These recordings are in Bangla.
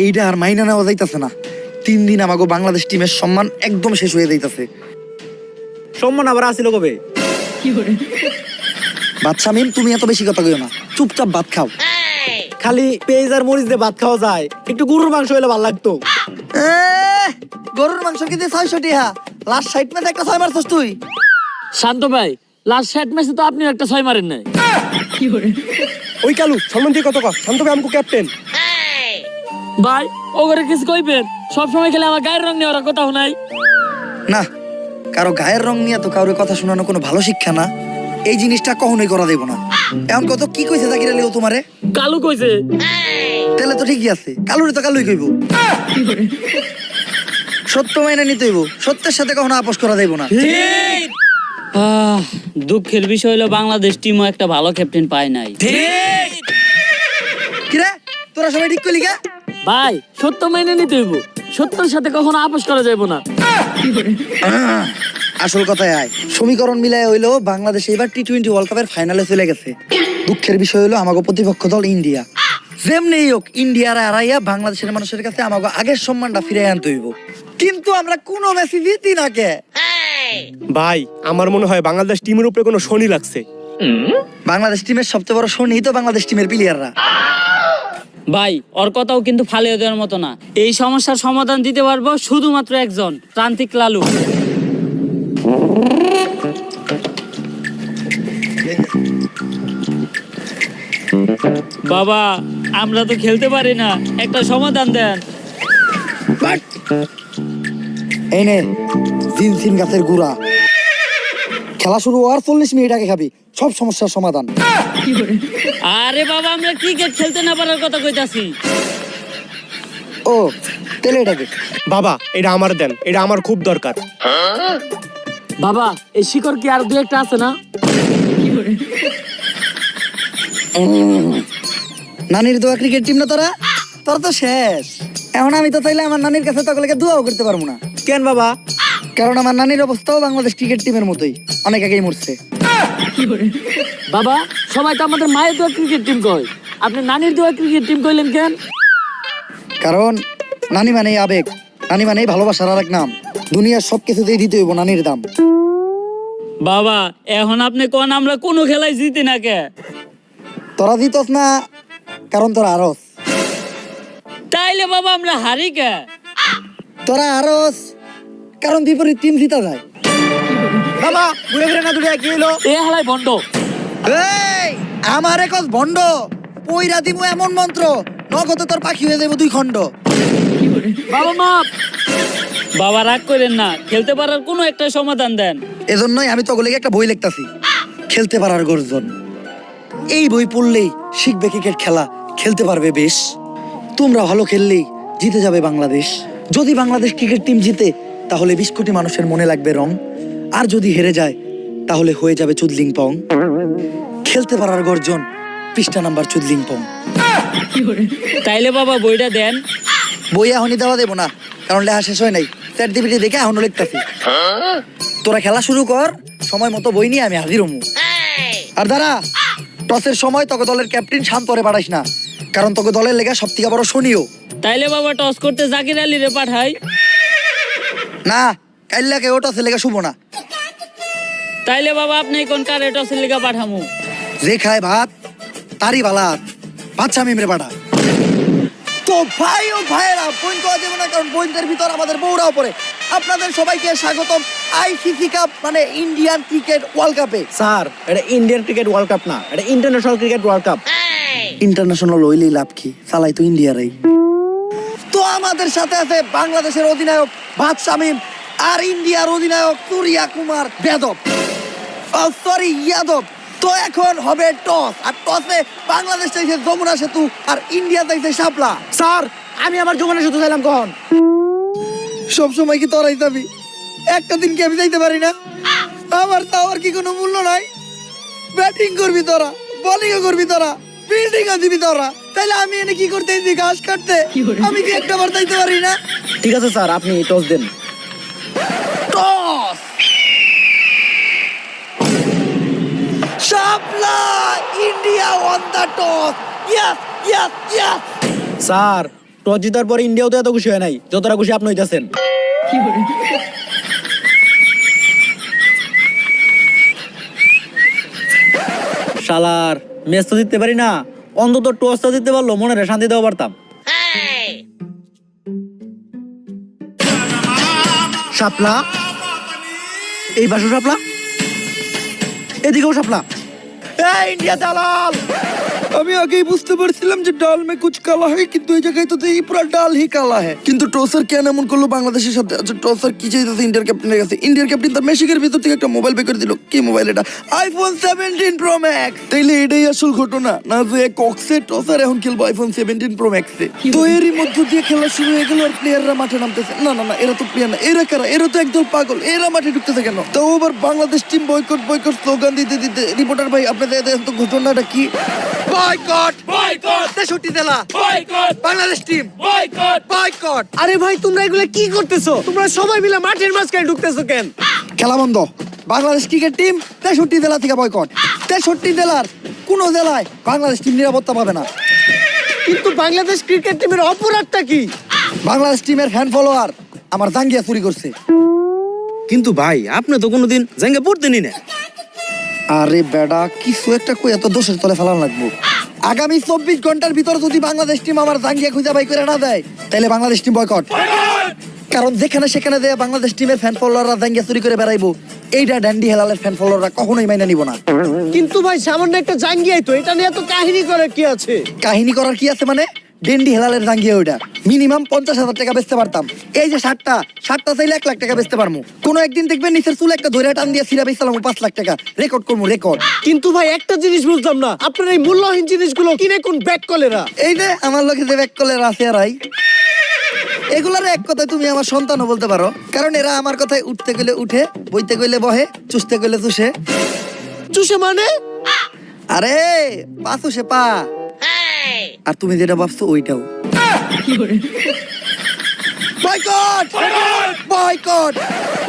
এইটা আর মাইনা নেওয়া যাইতাছে না। তিন দিন আমাকে বাংলাদেশ টিমের সম্মান একদম শেষ হয়ে যাইতাছে। সম্মান আবার আসিল কবে বাচ্চা মিম তুমি এত বেশি কথা কইও না। চুপচাপ ভাত খাও। খালি পেঁয়াজ আর মরিচ দিয়ে ভাত খাওয়া যায়। একটু গরুর মাংস হলে ভালো লাগতো। এ, গরুর মাংস কিনতে ছয়শো টিহা? লাস্ট সাইড ম্যাচে একটা ছয় মারছস তুই। শান্ত ভাই লাস্ট সাইড ম্যাচে তো আপনি একটা ছয় মারেন নাই। ওই কালু সম্মান দিয়ে কত কর শান্ত ভাই আমাকে ক্যাপ্টেন ভাই ওগরে কিছু কইবেন? সবসময় খেলে আমার গায়ের রং নেওয়ার কথা নাই না কারও গায়ের রং নিয়ে তো কারোর কথা শোনানো কোনো ভালো শিক্ষা না। এই জিনিসটা কখনোই করা দেব না। এখন কত কি কইছে জাকির আলী ও তোমারে? কালু কইছে। তাহলে তো ঠিকই আছে। কালুরি তো কালুই কইব। সত্য মাইনে নিতে হইব। সত্যের সাথে কখনো আপোষ করা দেব না। দুঃখের বিষয় হলো বাংলাদেশ টিমও একটা ভালো ক্যাপ্টেন পায় নাই। ঠিক। কিরে? তোরা সবাই ঠিক করলি কে? ভাই সত্য মেনে নিতে হইব। সত্যের সাথে কখনো আপোষ করা যাবে না। আসল কথায় আয়। সমীকরণ মিলায় হইল বাংলাদেশ এবার টি টোয়েন্টি ওয়ার্ল্ড কাপের ফাইনালে চলে গেছে। দুঃখের বিষয় হলো আমাকে প্রতিপক্ষ দল ইন্ডিয়া। যেমনি হোক ইন্ডিয়ার আড়াইয়া বাংলাদেশের মানুষের কাছে আমাকে আগের সম্মানটা ফিরে আনতে হইব। কিন্তু আমরা কোনো ম্যাচই জিতি না কে? ভাই আমার মনে হয় বাংলাদেশ টিমের উপরে কোনো শনি লাগছে। বাংলাদেশ টিমের সবচেয়ে বড় শনি তো বাংলাদেশ টিমের প্লেয়াররা ভাই, ওর কথাও কিন্তু ফালিয়ে দেওয়ার মতো না। এই সমস্যার সমাধান দিতে পারব শুধুমাত্র একজন, প্রান্তিক লালু। বাবা, আমরা তো খেলতে পারি না। একটা সমাধান দেন। এই নে, জিনসিন গাছের গুড়া। খেলা শুরু হওয়ার চল্লিশ মিনিট আগে খাবি সব সমস্যার সমাধান। আরে বাবা আমরা ক্রিকেট খেলতে না পারার কথা কইতাছি। ও তেলে এটাকে বাবা এটা আমার দেন এটা আমার খুব দরকার। বাবা এই শিকড় কি আর দু একটা আছে না? নানির দোয়া ক্রিকেট টিম না তোরা? তোর তো শেষ। এখন আমি তো চাইলে আমার নানির কাছে তকলেকে দোয়াও করতে পারব না। কেন বাবা? কারণ আমার নানির অবস্থাও বাংলাদেশ ক্রিকেট টিমের মতোই। অনেক আগেই মরছে। বাবা সবাই তো আমাদের মায়ের দোয়া ক্রিকেট টিম কয়। আপনি নানির দোয়া ক্রিকেট টিম কইলেন কেন? কারণ নানি মানেই আবেগ নানি মানেই ভালোবাসার আর এক নাম। দুনিয়ার সব কিছুতেই দিতে হইব নানির দাম। বাবা এখন আপনি কোন আমরা কোনো খেলায় জিতি না কে? তোরা দিতস না কারণ তোরা আরস। তাইলে বাবা আমরা হারি কে? তোরা আরস। কারণ বিপরীত টিম জিতা যায়। বাবা ঘুরে ঘুরে না দূরে কি হলো এ হালাই বন্ধ। এই আমার একজ ভণ্ড পইরা দিমু এমন মন্ত্র। নগদে তোর পাখি হয়ে যাব দুই খণ্ড। বাবা মাপ বাবা রাগ করেন না। খেলতে পারার কোনো একটা সমাধান দেন। এজন্যই আমি তগলেকে একটা বই লিখতাছি। খেলতে পারার গর্জন। এই বই পড়লেই শিখবে ক্রিকেট খেলা। খেলতে পারবে বেশ। তোমরা ভালো খেললেই জিতে যাবে বাংলাদেশ। যদি বাংলাদেশ ক্রিকেট টিম জিতে তাহলে বিশ কোটি মানুষের মনে লাগবে রং। আর যদি হেরে যায় তাহলে হয়ে যাবে চুদলিং পং। খেলতে পারার গর্জন পৃষ্ঠা নাম্বার চুদলিং পং। তাইলে বাবা বইটা দেন। বই এখনই দেওয়া দেবো না কারণ লেখা শেষ হয় নাই। চ্যাট দিবিটি দেখে এখনও লিখতাছি। তোরা খেলা শুরু কর সময় মতো বই নিয়ে আমি হাজির হমু। আর দাঁড়া টসের সময় তোকে দলের ক্যাপ্টেন শান্ত করে পাঠাইস না কারণ তোকে দলের লেগা সব থেকে বড় শনিও। তাইলে বাবা টস করতে জাকির আলী রে পাঠাই। না কাইল্লাকে ও টসের লেগা শুভ না। তাইলে বাবা আপনি কোন কারে টসের লিগা পাঠামু? যে খায় ভাত তারই বালাত বাচ্চা মেমরে পাঠা তো ভাই ও ভাইয়েরা পয়েন্ট দেওয়া যাবে না কারণ পয়েন্টের ভিতর আমাদের বউরাও পড়ে আপনাদের সবাইকে স্বাগতম আইসিসি কাপ মানে ইন্ডিয়ান ক্রিকেট ওয়ার্ল্ড কাপে। স্যার এটা ইন্ডিয়ান ক্রিকেট ওয়ার্ল্ড কাপ না এটা international cricket world cup. International হইলেই লাভ কি? চালাই তো ইন্ডিয়ারই। তো আমাদের সাথে আছে বাংলাদেশের অধিনায়ক ভাত শামীম আর ইন্ডিয়ার অধিনায়ক তুরিয়া কুমার বেদব। সরি ইয়াদব। তো এখন হবে টস। আর টসে বাংলাদেশ চাইছে যমুনা সেতু আর ইন্ডিয়া চাইছে শাপলা। স্যার, আমি আমার যমুনা সেতু চাইলাম কখন? সব সময় কি তোরাই যাবি? একটা দিন কি আমি যাইতে পারি না। আমার তাওয়ার কি কোনো মূল্য নাই। ব্যাটিং করবি তোরা বোলিংও করবি তোরা। ফিল্ডিংও দিবি তোরা। তাহলে আমি এনে কি করতে দিই ঘাস কাটতে? আমি কি একটা বার পারি না? ঠিক আছে স্যার আপনি টস দেন। Toss Shapla India on the toss yes yes yes sir toss জিতার পরে ইন্ডিয়াও তো এত খুশি হয় নাই। যতটা খুশি আপনি হইতাছেন শালার ম্যাচ তো জিততে পারি না, অন্তত টসটা জিততে পারল মনে রে শান্তি দেওয়া পারতাম শাপলা, এই পাশে সাপলা এদিকেও সাপলা এই, ইন্ডিয়া দালাল! আমি আগেই বুঝতে পারছিলাম যে ডাল মে কুছ কালা হয় কিন্তু এই জায়গায় তো দেখি পুরো ডাল হি কালা হয় কিন্তু টসার কেন এমন করল? বাংলাদেশের সাথে আচ্ছা টসার কি চাইতেছে ইন্ডিয়ার ক্যাপ্টেনের কাছে? ইন্ডিয়ার ক্যাপ্টেন তার মেশিকের ভিতর থেকে একটা মোবাইল বের করে দিল। কি মোবাইল এটা? আইফোন সেভেন্টিন প্রো ম্যাক্স তাইলে এটাই আসল ঘটনা। না যে কক্সে টসার এখন খেলব আইফোন সেভেন্টিন প্রো ম্যাক্সে তো এরই মধ্য দিয়ে খেলা শুরু হয়ে গেল আর প্লেয়াররা মাঠে নামতেছে। না না না, এরা তো প্লেয়ার না। এরা কারা? এরা তো একদল পাগল। এরা মাঠে ঢুকতেছে কেন? তো আবার Bangladesh team boycott boycott slogan দিতে দিতে রিপোর্টার ভাই, আপনাদের দেখেন তো ঘটনাটা কি? বয়কট। বয়কট। তেষট্টি জেলা boycott. Bangladesh team. Boycott. Boycott. আরে ভাই তোমরা এগুলা কি করতেছো? তোমরা সবাই মিলে মাঠের মাঝখানে ঢুকতেছো কেন? খেলা বন্ধ। বাংলাদেশ ক্রিকেট টিম তেষট্টি জেলা থেকে বয়কট। তেষট্টি জেলার কোন জেলায় বাংলাদেশ টিম নিরাপত্তা পাবে না। কিন্তু বাংলাদেশ ক্রিকেট টিমের অপরাধটা কি? বাংলাদেশ টিমের ফ্যান ফলোয়ার আমার জাঙ্গিয়া চুরি করছে। কিন্তু ভাই আপনি তো কোনোদিন জাঙ্গে পড়তেনই না? আরে বেডা কিছু একটা কই এত দোষের তলে ফেলান লাগবো। আগামী চব্বিশ ঘণ্টার ভিতর যদি বাংলাদেশ টিম আমার জাঙ্গিয়া খুঁজে বাই করে না দেয় তাহলে বাংলাদেশ টিম বয়কট কারণ যেখানে সেখানে দেয় বাংলাদেশ টিমের ফ্যান ফলোয়াররা জাঙ্গিয়া চুরি করে বেড়াইবো এইটা ড্যান্ডি হেলালের ফ্যান ফলোয়াররা কখনোই মাইনে নিব না। কিন্তু ভাই সামান্য একটা জাঙ্গিয়াই তো এটা নিয়ে তো কাহিনী করে কি আছে? কাহিনী করার কি আছে মানে? ডেন্ডি হেলালের জাঙ্গিয়া ওইটা। মিনিমাম পঞ্চাশ হাজার টাকা বেচতে পারতাম। এই যে ষাটটা ষাটটা চাইলে এক লাখ টাকা বেচতে পারব কোনো একদিন দেখবেন নিচের চুল একটা ধরে টান দিয়ে সিরা বেচলাম পাঁচ লাখ টাকা। রেকর্ড করব রেকর্ড কিন্তু ভাই একটা জিনিস বুঝলাম না। আপনার এই মূল্যহীন জিনিসগুলো কিনে কোন ব্যাক কলেরা? এই যে আমার লোকে যে ব্যাক কলের আছে আর এগুলার এক কথায় তুমি আমার সন্তানও বলতে পারো। কারণ এরা আমার কথায় উঠতে গেলে উঠে বইতে গেলে বহে চুষতে গেলে চুষে। চুষে মানে? আরে পা চুষে পা। আর তুমি যেটা ভাবছ ওইটাও। বয়কট! বয়কট!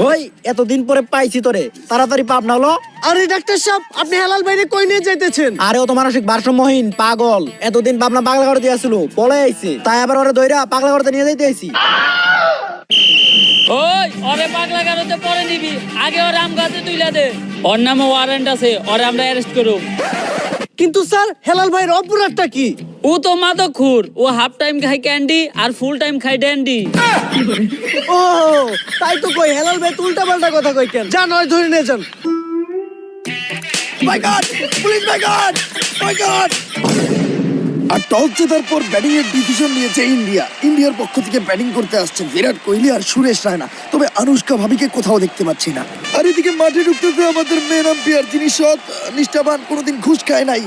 ওই এতদিন পরে পাইছি তোরে। তাড়াতাড়ি পাপ না হলো? আরে ডাক্তার সাহেব আপনি হেলাল বাইরে কই নিয়ে যাইতেছেন? আরে ও তো মানসিক ভারসাম্যহীন পাগল। এতদিন পাবনা পাগলা পলে আইছে। তাই আবার ওরে দইরা পাগলা করতে নিয়ে যাইতে আইছি। ওই ওরে পাগলা গারোতে পরে নিবি। আগে ওর আম গাছে তুইলা দে। ওর নামে ওয়ারেন্ট আছে ওরে আমরা অ্যারেস্ট করব কিন্তু স্যার হেলাল ভাইয়ের অপরাধটা কি? ও তো মাদক খুর ও হাফ টাইম খায় ক্যান্ডি আর ফুল টাইম খায় ড্যান্ডি ও তাই তো কই হেলাল ভাই উল্টা পাল্টা কথা কই কেন? যা নয় ধরে নিয়ে যান। বয়কট পুলিশ বয়কট বয়কট আর টস জেতার পর ব্যাটিং এর ডিসিশন নিয়েছে ইন্ডিয়া। ইন্ডিয়ার পক্ষ থেকে ব্যাটিং করতে আসছে বিরাট কোহলি আর সুরেশ রায়না। তবে আনুষ্কা ভাবিকে কোথাও দেখতে পাচ্ছি না। মাঠে ঢুকতেছে আমাদের মেন আম্পায়ার যিনি সৎ নিষ্ঠাবান কোনোদিন ঘুষ খায় নাই।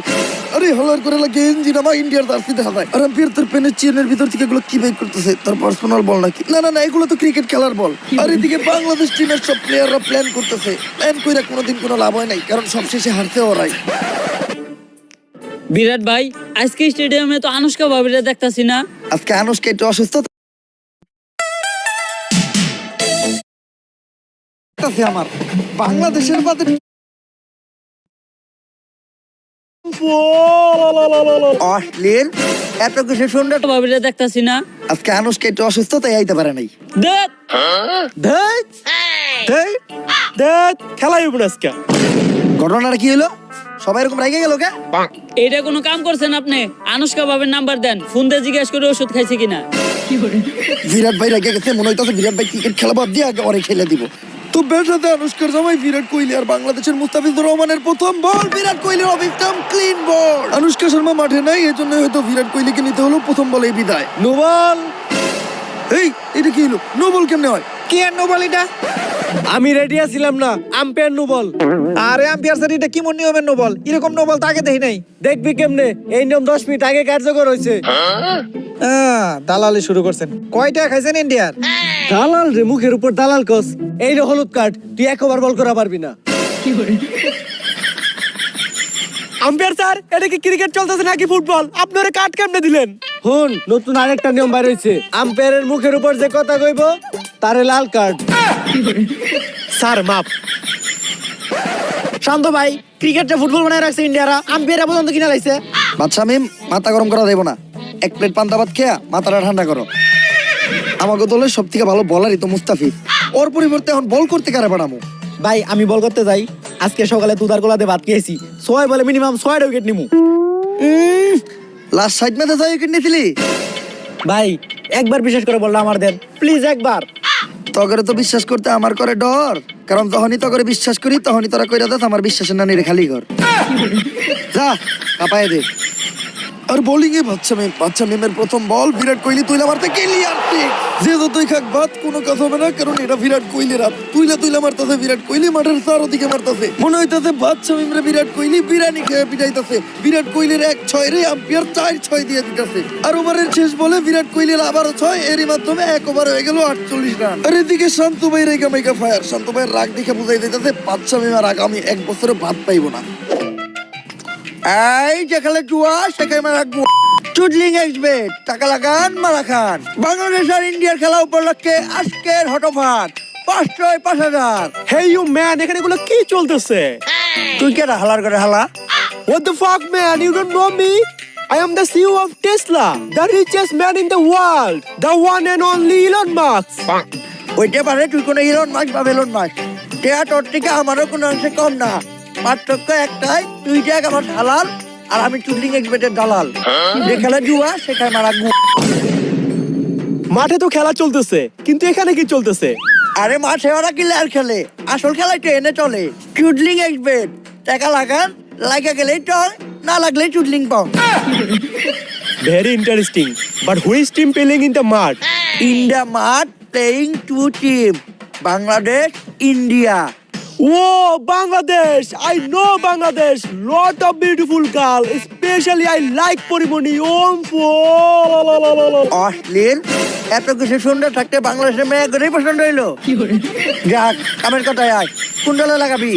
আরে হলার করে লাগে গেঞ্জি নামা ইন্ডিয়ার জার্সি দেখা যায়। আর আম্পায়ার তার পেনের চেনের ভিতর থেকে এগুলো কি বের করতেছে? তার পার্সোনাল বল নাকি? না না না এগুলো তো ক্রিকেট খেলার বল আর এদিকে বাংলাদেশ টিমের সব প্লেয়াররা প্ল্যান করতেছে। প্ল্যান কইরা কোনোদিন কোনো লাভ হয় নাই কারণ সবশেষে হারতে ওরাই। বিরাট ভাই আজকে স্টেডিয়ামে তো আনুষ্কা ভাবিরা দেখতাছি না। আজকে আনুষ্কা একটু অসুস্থ আছে আমার। বাংলাদেশের বাদে অশ্লীল এত কিছু সুন্দর ভাবিরা দেখতাছি না। আজকে আনুষ্কা একটু অসুস্থ তাই আইতে পারে নাই। দেখ। ধেত ধেত ধেত খেলাই উপর আজকে। ঘটনাটা কি হলো? সবাই এরকম রেগে গেল কে? এইটা কোনো কাম করছেন আপনি? আনুষ্কা ভাবির নাম্বার দেন। ফোন দিয়ে জিজ্ঞেস করে ওষুধ খাইছে কিনা। বিরাট ভাই রেগে গেছে মনে হইতেছে বিরাট ভাই ক্রিকেট খেলা বাদ দিয়ে আগে ওরে খেলে দিব। তো ব্যাটাতে আনুষ্কার জামাই বিরাট কোহলি আর বাংলাদেশের মুস্তাফিজুর রহমানের প্রথম বল বিরাট কোহলির অবিক্রম ক্লিন বল আনুষ্কা শর্মা মাঠে নাই জন্য হয়তো বিরাট কোহলিকে নিতে হলো প্রথম বলে বিদায়। নোবাল! এই, এটা কি হলো? নোবল কেমনে হয়? কে আর নোবল এটা? আমি রেডি আছিলাম না আম্পায়ার নোবল আরে আম্পিয়ার স্যার এটা কি মনে হবে নোবল? এরকম নোবল তো আগে দেখি নাই। দেখবি কেমনে? এই নিয়ম দশ মিনিট আগে কার্যকর হয়েছে। আহ, দালালি শুরু করছেন। কয়টা খাইছেন ইন্ডিয়ার দালাল রে মুখের উপর দালাল কস। এই রে হলুদ কার্ড তুই একবার বল করা পারবি না। আম্পায়ার স্যার এটা কি ক্রিকেট চলতেছে নাকি ফুটবল আপনারা কাট কেমনে দিলেন? হুন নতুন আরেকটা নিয়ম বাইর হয়েছে। আম্পায়ারের মুখের উপর যে কথা কইব তারে লাল কার্ড স্যার মাপ শান্ত ভাই ক্রিকেটটা ফুটবল বানায় রাখছে ইন্ডিয়ারা। আম্পায়ার পর্যন্ত কিনা লাইছে। বাদশা মিম মাথা গরম করা দেব না। এক প্লেট পান্তা ভাত খেয়া মাথাটা ঠান্ডা করো। আমাকে দলের সব থেকে ভালো বলারই তো মুস্তাফিজ। ওর পরিবর্তে এখন বল করতে কারে পাঠামো ভাই আমি বল করতে যাই। আজকে সকালে দুধার গোলাতে ভাত খেয়েছি। ছয় বলে মিনিমাম ছয়টা উইকেট নিমু। লাস্ট সাইড ম্যাচে ছয় উইকেট নিয়েছিলি ভাই একবার বিশেষ করে বলল আমার দেন। প্লিজ একবার। তগরে তো বিশ্বাস করতে আমার করে ডর। কারণ যখনই তগরে বিশ্বাস করি, তখনই তোরা কইরা দেখ আমার বিশ্বাসের নানিরে খালি ঘর। যা কাপায় দে। আর বোলিং এ বাচ্চা মেম বাচ্চা মেমের প্রথম বল বিরাট কোহলি তুইলা মারতে ক্লিয়ার ঠিক। যে যতই খাক বাদ, কোনো কথা হবে না, কারণ এটা বিরাট কোহলির হাত। তুইলা তুইলা মারতাছে, বিরাট কোহলি মাঠের চারদিকে মারতাছে। মনে হইতাছে বাচ্চা মেমরে বিরাট কোহলি বিরানি খেয়ে পিটাইতাছে। বিরাট কোহলির এক ছয় রে আম্পিয়ার চার ছয় দিয়ে দিতেছে। আর ওভারের শেষ বলে বিরাট কোহলির আবারও ছয়, এরই মাধ্যমে এক ওভার হয়ে গেল আটচল্লিশ রান। আর এদিকে শান্ত ভাই রেগা ফায়ার শান্ত ভাইয়ের রাগ দেখে বুঝাই দিতেছে, বাচ্চা মেমার আগামী এক বছরে ভাত পাইবো না। এই যেখানে জুয়া সেখানে মারা রাখব। চুডলিং এক্সবেট টাকা লাগান মারা খান। বাংলাদেশ আর ইন্ডিয়ার খেলা উপলক্ষে আজকের হটফাট পাঁচশোয় পাঁচ হাজার। হে ইউ ম্যান এখানে এগুলো কি চলতেছে? তুই কে হালার করে হালা? What the fuck, man? You don't know me? I am the CEO of Tesla, the richest man in the world, the one and only Elon Musk. ওইটা পারে তুই কোনো ইলন মাস বা বেলন মাস টেয়া তোর থেকে আমারও কোনো অংশে কম না। পার্থক্য একটাই তুই দেখ আমার হালাল আর আমি চুডলিং এক্সবেটের দালাল। যেখানে জুয়া সেখানে মারা গু। মাঠে তো খেলা চলতেছে কিন্তু এখানে কি চলতেছে? আরে মাঠে ওরা কি লেয়ার খেলে? আসল খেলায় ট্রেনে চলে। চুডলিং এক্সবেট। টাকা লাগান লাগা গেলেই চল না লাগলেই চুডলিং পং very interesting but which team playing in the মাঠ? ইন দ্য মাঠ playing two team Bangladesh India. Oh, Bangladesh! I know Bangladesh. Lot of beautiful girl. Especially I like Porimoni. Om অশ্লীল এত কিছু সুন্দর থাকতে বাংলাদেশের মেয়ে করেই পছন্দ হইল যাক কামের কথায় আয় কোন লাগাবি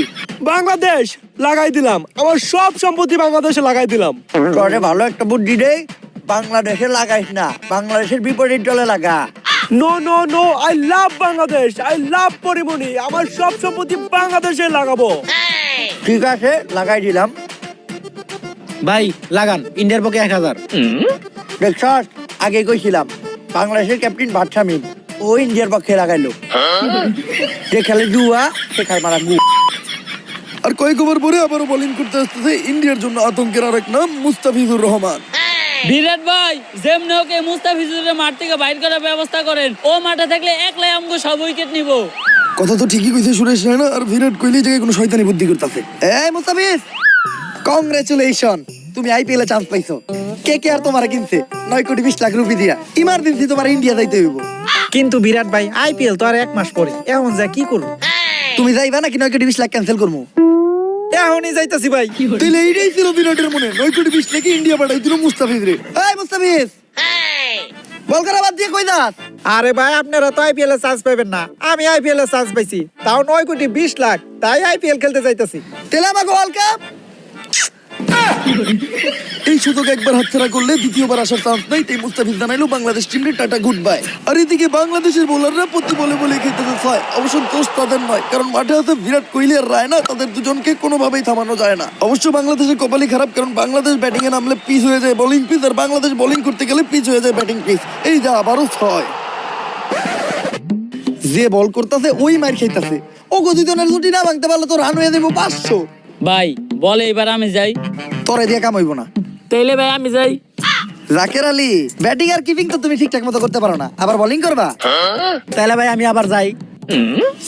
বাংলাদেশ লাগাই দিলাম আমার সব সম্পত্তি বাংলাদেশে লাগাই দিলাম ভালো একটা বুদ্ধি দেই বাংলাদেশে লাগাইস না বাংলাদেশের বিপরীত দলে লাগা no no no I love Bangladesh I love Porimoni আমার সব সম্পত্তি বাংলাদেশে লাগাবো। ঠিক আছে লাগাই দিলাম। ভাই লাগান ইন্ডিয়ার পক্ষে এক হাজার। দেখছস আগে কইছিলাম বাংলাদেশের ক্যাপ্টেন বাদশা মিম ও ইন্ডিয়ার পক্ষে লাগাইলো। যে খেলে জুয়া সে খায় মারা গু। আর কয়েক ওভার পরে আবারও বোলিং করতে আসতেছে ইন্ডিয়ার জন্য আতঙ্কের আরেক নাম মুস্তাফিজুর রহমান। বিরাট ভাই যেমনি ওকে মুস্তাফিজুরের মাঠ থেকে বাইর করার ব্যবস্থা করেন। ও মাঠে থাকলে একলাই আমগো সব উইকেট নিব। কথা তো ঠিকই কইছে সুরেশ রায়না। আর বিরাট কোহলি জায়গায় কোনো শয়তানি বুদ্ধি করতেছে। এই মুস্তাফিজ! কংগ্রেচুলেশন তুমি আইপিএল এ চান্স পাইছো। কে কে আর তোমার কিনছে? নয় কোটি বিশ লাখ রুপি দিয়া। ইমার্জেন্সি তোমার ইন্ডিয়া যাইতে হইব। কিন্তু বিরাট ভাই আইপিএল তো আর এক মাস পরে। এখন যা কি করব? তুমি যাইবা নাকি নয় কোটি বিশ লাখ ক্যান্সেল করব? এখনই যাইতাছি ভাই। তাহলে এইটাই ছিল বিরাটের মনে। নয় কোটি বিশ লাখে ইন্ডিয়া পাঠাই দিল মুস্তাফিজ রে। এই মুস্তাফিজ। বল করা বাদ দিয়ে কই দাস আরে ভাই আপনারা তো আইপিএল এ চান্স পাবেন না। আমি আইপিএল এ চান্স পাইছি। তাও নয় কোটি বিশ লাখ তাই আইপিএল খেলতে যাইতাছি। তাহলে আমাকে ওয়ার্ল্ড কাপ এই সুযোগ একবার হাতছাড়া করলে দ্বিতীয়বার আসার চান্স নাই, তাই মুস্তাফিজ জানাইলো বাংলাদেশ টিমকে টাটা গুড বাই আর এদিকে বাংলাদেশের বোলাররা প্রতি বলে বলে খেতে ছয় অবশ্য দোষ তাদের নয়, কারণ মাঠে আছে বিরাট কোহলি আর রায়না, তাদের দুজনকে কোনোভাবেই থামানো যায় না। অবশ্য বাংলাদেশের কপালই খারাপ, কারণ বাংলাদেশ ব্যাটিং এ নামলে পিচ হয়ে যায় বোলিং পিচ আর বাংলাদেশ বোলিং করতে গেলে পিচ হয়ে যায় ব্যাটিং পিচ এই যা আবারও ছয়। যে বল করতেছে, ওই মার খাইতাছে। ও গদিজনের ছুটি না ভাঙতে পারলে তো রান হয়ে যাব পাঁচশো। ভাই বলে এবার আমি যাই। তরে দিয়ে কাম হইব না। তাইলে ভাই আমি যাই। জাকের আলী ব্যাটিং আর কিপিং তো তুমি ঠিকঠাক মতো করতে পারো না। আবার বোলিং করবা? তাহলে ভাই আমি আবার যাই।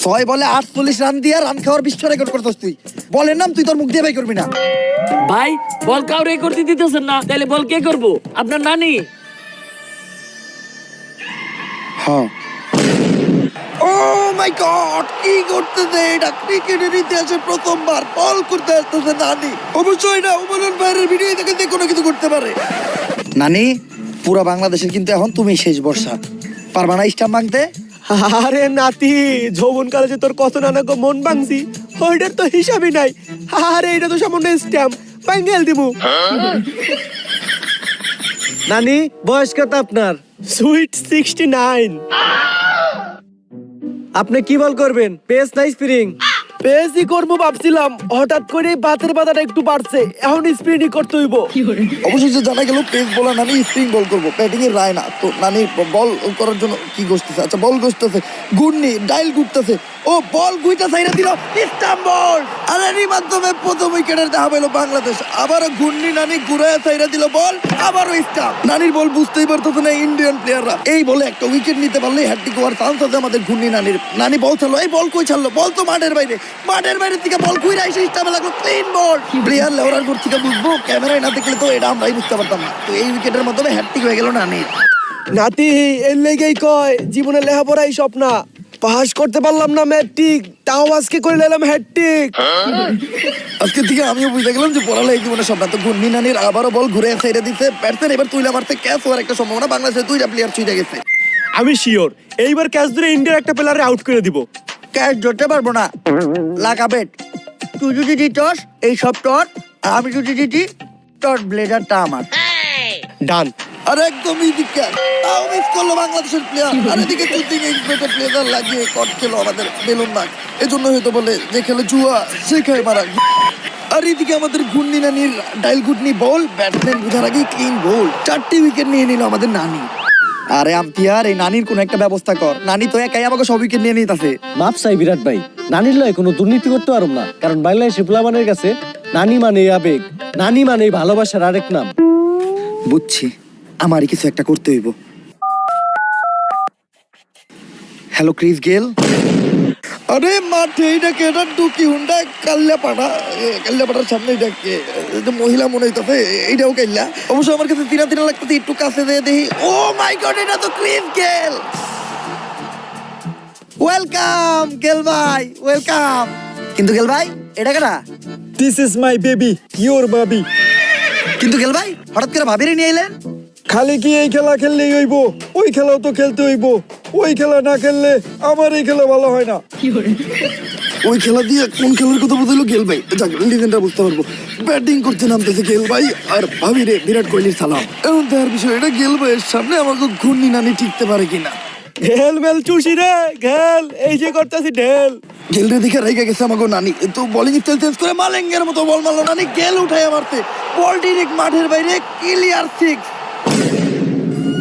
ছয় বলে আটচল্লিশ রান দিয়ে রান খাওয়ার বিশ্ব রেকর্ড করতেছ তুই। বলের নাম তুই তোর মুখ দিয়ে বাই করবি না। ভাই বল কাউরে করতে দিতেছেন না তাহলে বল কে করব? আপনার নানি? হ্যাঁ। মাই গড কি করতেছে এটা? ক্রিকেটের ইতিহাসে প্রথমবার বল করতে আসতেছে নানি। অবশ্যই ভাইয়ের ভিডিও যে কোনো কিছু করতে পারে। নানি পুরো বাংলাদেশের কিন্তু এখন তুমি শেষ বর্ষা। পারবা না স্টাম্প ভাঙতে আরে নাতি যৌবন কালে যে তোর কত নানা গো মন ভাঙছি ওইটার তো হিসাবই নাই। আরে এটা তো সামান্য স্ট্যাম্প বাঙ্গেল দিমু। নানি বয়স কত আপনার? সুইট সিক্সটি নাইন আপনি কি বল করবেন? পেস নাই স্প্রিং পেসি করব ভাবছিলাম। হঠাৎ করে বাতের বাধাটা একটু বাড়ছে। এখন স্প্রিনই করতে হইব। অবশেষে জানা গেল, পেস বলার নানি বল করব। ব্যাটিং এর রায় না। তো নানি বল করার জন্য কি গোষ্ঠীছে আচ্ছা বল গোষ্ঠীছে গুন্নি ডাইল ঘুরতেছে। ও বল গুইটা সাইরা দিল। ইস্তাম্বুল আর, এরই মাধ্যমে প্রথম উইকেটের দেখা পেল বাংলাদেশ। আবারও গুন্নি, নানি ঘুরায় সাইরা দিল বল আবারও স্টাম্প নানির বল বুঝতেই পারতেছে না ইন্ডিয়ান প্লেয়াররা এই বলে একটা উইকেট নিতে পারলে হ্যাট্রিক হওয়ার চান্স আছে আমাদের ঘূর্ণি নানির। নানি বল ছাড়লো। এই বল কই ছাড়লো? বল তো মাঠের বাইরে। মাঠের বাইরে থেকে বল ঘুরে এসে স্টাম্পে লাগল ক্লিন বল প্লেয়ার লেওয়ার ঘর থেকে বুঝব ক্যামেরায় না দেখলে তো এটা আমরাই বুঝতে পারতাম না। তো এই উইকেটের মাধ্যমে হ্যাট্রিক হয়ে গেল না নানির নাতি এর লেগেই কয় জীবনে লেখাপড়াই স্বপ্ন। পাস করতে পারলাম না ম্যাট্রিক তাও আজকে করে নিলাম হ্যাট্রিক আজকে থেকে আমিও বুঝতে গেলাম যে পড়ালে এই জীবনে সব না তো ঘূর্ণি নানির আবারও বল ঘুরে সাইডে দিতে ব্যাটসম্যান এবার তুইলা মারতে ক্যাচ হওয়ার একটা সম্ভাবনা। বাংলাদেশের দুইটা প্লেয়ার ছুটে গেছে। আমি শিওর এইবার ক্যাচ ধরে ইন্ডিয়ার একটা প্লেয়ারে আউট করে দিব। ক্যাচ ধরতে পারব না। লাগা বেট তুই যদি দিতস এই সব টর আমি যদি দিতি টর ব্লেডারটা আমার। ডান আর একদম ইজি তাও মিস করল বাংলাদেশের প্লেয়ার আর এদিকে চুটিং এক্সপেক্টেড প্লেয়ার লাগিয়ে কট খেলো আমাদের বেলুন নাক এজন্য হয়তো বলে যে খেলে জুয়া সে খায় মারা আর এদিকে আমাদের ঘূর্ণি নানির ডাইল ঘুটনি বল ব্যাটসম্যান বুঝার আগেই ক্লিন বল চারটি উইকেট নিয়ে নিল আমাদের নানি। আরে আম্পিয়ার এই নানির কোনো একটা ব্যবস্থা কর। নানি তো একাই আমাকে সব উইকেট নিয়ে নিতেছে। মাপ চাই বিরাট ভাই নানির লয় কোনো দুর্নীতি করতে পারুম না কারণ বাইলাই শিপলাবানের কাছে নানি মানে আবেগ নানি মানে ভালোবাসার আরেক নাম। বুঝছি আমারই কিছু একটা করতে হইব। হ্যালো ক্রিস গেল আরে মাঠে এটাকে এটা টুকি হুন্ডা কাল্লা পাড়া কাল্লা পাড়ার সামনে এটা মহিলা মনে হইতেছে এইটাও কাল্লা অবশ্য আমার কাছে তিনা তিনা লাগতেছে একটু কাছে দিয়ে দেখি ও মাই গড এটা তো ক্রিস গেল ওয়েলকাম গেল ভাই ওয়েলকাম কিন্তু গেল ভাই এটা কেনা this is my baby your baby কিন্তু গেল ভাই হঠাৎ করে ভাবিরে নিয়ে এলেন খালি কি এই খেলা খেললেই হইব? ওই খেলাও তো খেলতে হইব। ওই খেলা না খেললে আমার এই খেলা ভালো হয় না। ওই খেলা দিয়ে কোন খেলার কথা বলল গেল ভাই? যাক লিজেন্ডটা বুঝতে পারব। ব্যাটিং করতে নামতেছে গেল ভাই আর ভাবি রে বিরাট কোহলির সালাম। এখন দেখার বিষয় এটা গেল ভাইয়ের সামনে আমাকে ঘূর্ণি নানি টিকতে পারে কিনা। ঘেল মেল চুষি রে ঘেল এই যে করতেছি ঢেল। গেল রে দেখে রেগে গেছে আমাকে নানি। তো বোলিং স্টাইল চেঞ্জ করে মালেঙ্গের মতো বল মারলো। নানি গেল উঠায় মারতে। বল ডিরেক্ট মাঠের বাইরে ক্লিয়ার সিক্স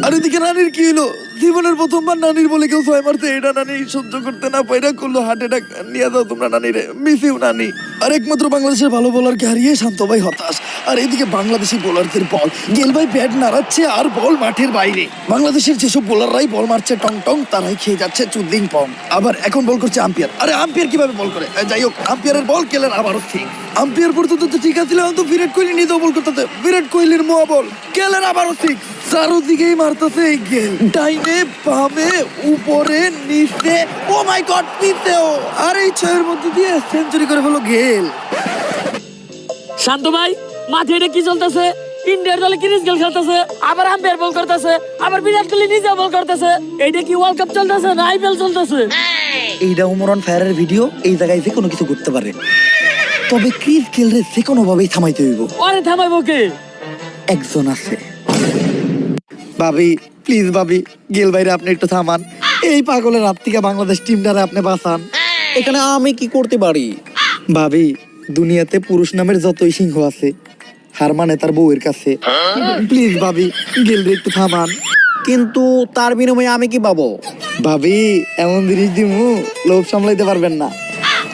আর এদিকে নানির কি হলো জীবনের প্রথমবার নানির বলে কেউ ছয় মারতে, এটা নানি সহ্য করতে না পাইরা করল হার্ট অ্যাটাক নিয়ে যাও তোমরা নানিরে। মিস ইউ নানি। আর একমাত্র বাংলাদেশের ভালো বোলারকে হারিয়ে শান্ত ভাই হতাশ। আর এদিকে বাংলাদেশি বোলারদের বল গেল ভাই ব্যাট নাড়াচ্ছে আর বল মাঠের বাইরে। বাংলাদেশের যেসব বোলাররাই বল মারছে টং টং, তারাই খেয়ে যাচ্ছে চুদ্দিং পং। আবার এখন বল করছে আম্পিয়ার। আরে আম্পিয়ার কীভাবে বল করে? যাই হোক, আম্পিয়ারের বল কেলেন আবারও ঠিক আম্পিয়ার পর্যন্ত তো ঠিক আছে তো বিরাট কোহলি নিজেও বল করতেছে বিরাট কোহলির মোয়া বল কেলেন আবারও ঠিক চারোদিকেই মারতেছে এই গেল ডাইনে বামে উপরে নিচে। ও মাই গড নিচেও। আর এই ছয়ের মধ্যে দিয়ে সেঞ্চুরি করে ফেলো গেল। শান্ত ভাই মাঠে এটা কি চলতেছে? ইন্ডিয়ার দলে ক্রিস গেল খেলতেছে? আবার আম্পায়ার বল করতেছে আবার বিরাট কোহলি নিজে বল করতেছে। এইটা কি ওয়ার্ল্ড কাপ চলতেছে না আইপিএল চলতেছে? এইটা উমরন ফায়ারের ভিডিও এই জায়গায় যে কোনো কিছু করতে পারে। তবে ক্রিস গেলরে যে কোনো ভাবেই থামাইতে হইব। ওরে থামাইবো কে? একজন আছে। ভাবি প্লিজ ভাবি গেল বাইরে আপনি একটু থামান। এই পাগলের হাত থেকে বাংলাদেশ টিমটারে আপনি বাঁচান। এখানে আমি কি করতে পারি? ভাবি দুনিয়াতে পুরুষ নামের যতই সিংহ আছে হার মানে তার বউয়ের কাছে। প্লিজ ভাবি গেল একটু থামান। কিন্তু তার বিনিময়ে আমি কি পাবো? ভাবি এমন জিনিস দিমু লোভ সামলাইতে পারবেন না।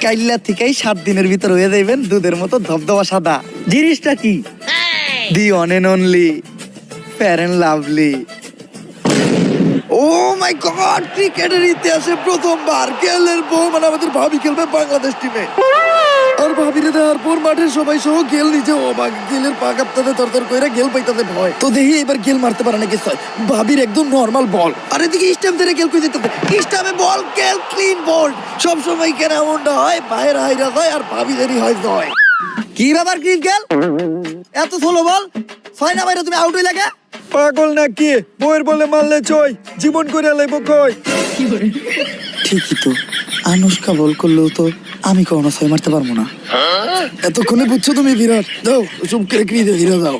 কাইল্লা থেকেই সাত দিনের ভিতর হয়ে যাইবেন দুধের মতো ধবধবা সাদা। জিনিসটা কি? The one and only fair lovely oh my god ক্রিকেটের ইতিহাসে প্রথমবার গেলের মানে আমাদের ভাবি খেলবে বাংলাদেশ টিমে আর দেওয়ার পর মাঠের সবাই সহ গেল নিজে অবাক। গেলের কইরা গেল ভয়। তো দেখি এবার গেল মারতে পারে নাকি ভাবির একদম নর্মাল বল আর এদিকে স্টাম্প ধরে গেল কই স্টাম্পে বল গেল ক্লিন বল সব সময় হয়, বাইরে হাইরা হয় আর ভাবিদেরই হয় জয়। কি ব্যাপার ক্রিস এত স্লো বল ছয় না বাইরে তুমি আউট হয়ে লাগে পাগল নাকি? বইয়ের বলে মারলে চই জীবন করে লাইব কই? ঠিকই তো। আনুষ্কা বল করলেও তো আমি কখনো ছয় মারতে পারব না। এতক্ষণে বুঝছ তুমি বিরাট। দাও চুমকে রেখে যাও